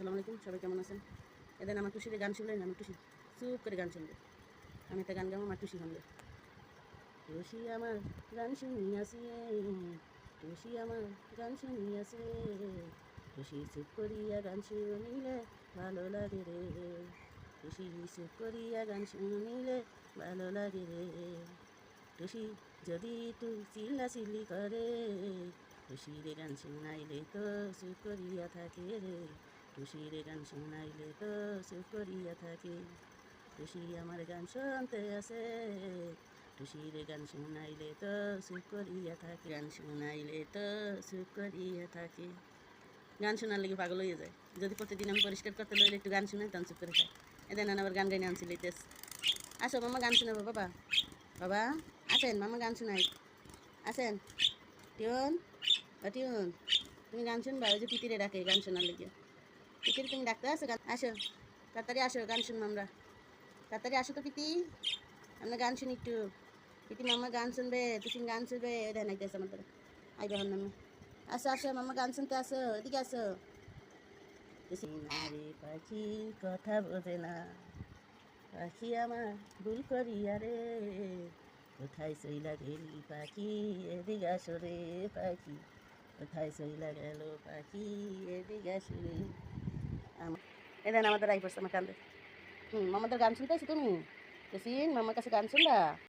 আসসালামু আলাইকুম, সবাই কেমন আছেন? এদিন আমার টুসিরে গান শুনলেন আমার টুসি চুপ করে গান শুনবে। আমি একটা গান গাবো, আমার টুসি শুনবে টুসি আমার গান শুনিয়াছে টুসি আমার গান শুনিয়াছে টুসি চুপ করিয়া গান শুনিলে ভালো লাগে রে। টুসি চুপ করিয়া গান শুনিলে ভালো লাগে রে। টুসি যদি তুই চিল্লা চিল্লি করে টুসিরে গান শোনাইলে তো চুপ করিয়া থাকে রে। টুসিরে গান শোনাইলে তো চুপ করিয়া থাকে টুসি আমার গান শুনতে আসে টুসিরে গান শোনাইলে তো চুপ করিয়া থাকে গান শোনাইলে তো চুপ করিয়া থাকে গান শোনার লেগে পাগল হয়ে যায় যদি প্রতিদিন আমি পরিষ্কার করতে লইলে একটু গান শুনে তখন চুপ করে থাকে এদের নানা আবার গান গাইনে আনছি লইতেস আসো মামা গান শোনাবো বাবা বাবা আসেন মামা গান শোনাই আসেন টিউন টিউন তুমি গান শুনবা ওই যে পিতিরে ডাকে গান শোনার লেগে পিতির তুমি ডাকতে আসো গান আসো তাড়াতাড়ি আসো, গান শুনব আমরা। তাড়াতাড়ি আসো তো পিতি আমরা গান শুনি একটু। পিতি মামা গান শুনবে তুই গান শুনবে দেয় নাইতেছে আমাদের আইবে হন নামে আসো আসো, মামা গান শুনতে আসো, এদিকে আসো। নারে পাখি কথা বোঝে না। পাখি আমার ভুল করিয়া রে। কোথায় সইলা গেলি পাখি? এদিকে আসো রে পাখি। কোথায় সইলা গেল পাখি? এদিকে আসো রে। আমার দেন আমাদের আই পড়ছে আমার কান্দে হুম মামাদের গান শুনতে আছি তুমি সিন মামার কাছে গান শুনলা